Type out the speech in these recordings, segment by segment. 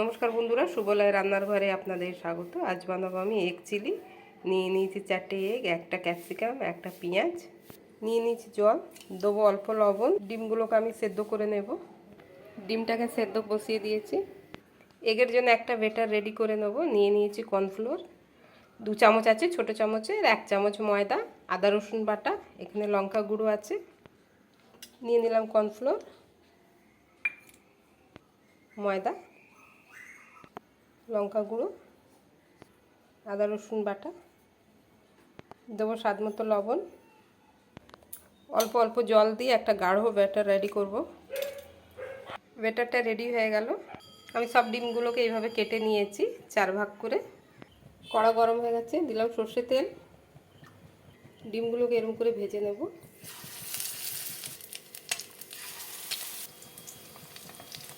নমস্কার বন্ধুরা সুবলয় রান্নার ঘরে আপনাদের স্বাগত। আজ বানাবো আমি এগ চিলি নিয়ে নিয়েছি চারটে এগ একটা ক্যাপসিকাম একটা পেঁয়াজ। নিয়ে নিয়েছি জল, দেবো অল্প লবণ। ডিমগুলোকে আমি সেদ্ধ করে নেব। ডিমটাকে সেদ্ধ বসিয়ে দিয়েছি। এগের জন্য একটা বেটার রেডি করে নেব। নিয়ে নিয়েছি কর্নফ্লোর দু চামচ আছে ছোট চামচের, এক চামচ ময়দা, আদা রসুন বাটা, এখানে লঙ্কা গুঁড়ো আছে। নিয়ে নিলাম কর্নফ্লোর ময়দা। লঙ্কা গুঁড়ো, আদা রসুন বাটা, দেবো স্বাদ মতো লবণ। অল্প অল্প জল দিয়ে একটা গাঢ় ব্যাটার রেডি করব। ব্যাটারটা রেডি হয়ে গেল। আমি সব ডিমগুলোকে এইভাবে কেটে নিয়েছি, চার ভাগ করে। কড়া গরম হয়ে গেছে, দিলাম সর্ষে তেল। ডিমগুলোকে এরকম করে ভেজে নেব।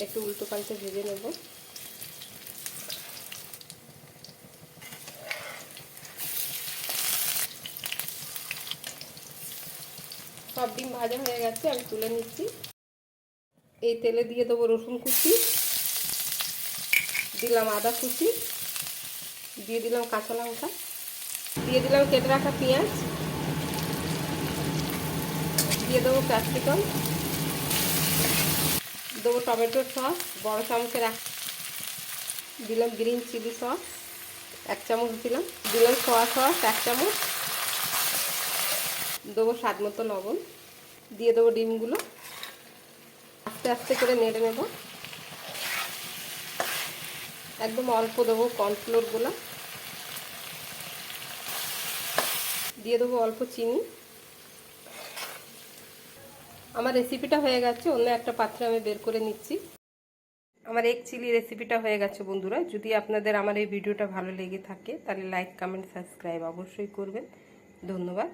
একটু উল্টো পাল্টে ভেজে নেব। সব ডিম ভাজা হয়ে গেছে, আমি তুলে নিচ্ছি। এই তেলে দিয়ে দেবো রসুন কুচি, দিলাম আদা কুচি, দিয়ে দিলাম কাঁচা লঙ্কা, দিয়ে দিলাম কেটে রাখা পেঁয়াজ, দিয়ে দেবো ক্যাপসিকাম, দেবো টমেটোর সস, বড় চামচের এক, দিলাম গ্রিন চিলি সস, এক চামচ দিলাম দিলাম সোয়া সস এক চামচ দেবো স্বাদ মতো লবণ। দিয়ে দেবো ডিমগুলো। আস্তে আস্তে করে নেড়ে নেব। একদম অল্প দেবো কর্নফ্লোরগুলো দিয়ে দেবো অল্প চিনি। আমার রেসিপিটা হয়ে গেছে, অন্য একটা পাত্রে আমি বের করে নিচ্ছি। আমার এক চিলি রেসিপিটা হয়ে গেছে বন্ধুরা। যদি আপনাদের আমার এই ভিডিওটা ভালো লেগে থাকে, তাহলে লাইক কমেন্ট সাবস্ক্রাইব অবশ্যই করবেন। ধন্যবাদ।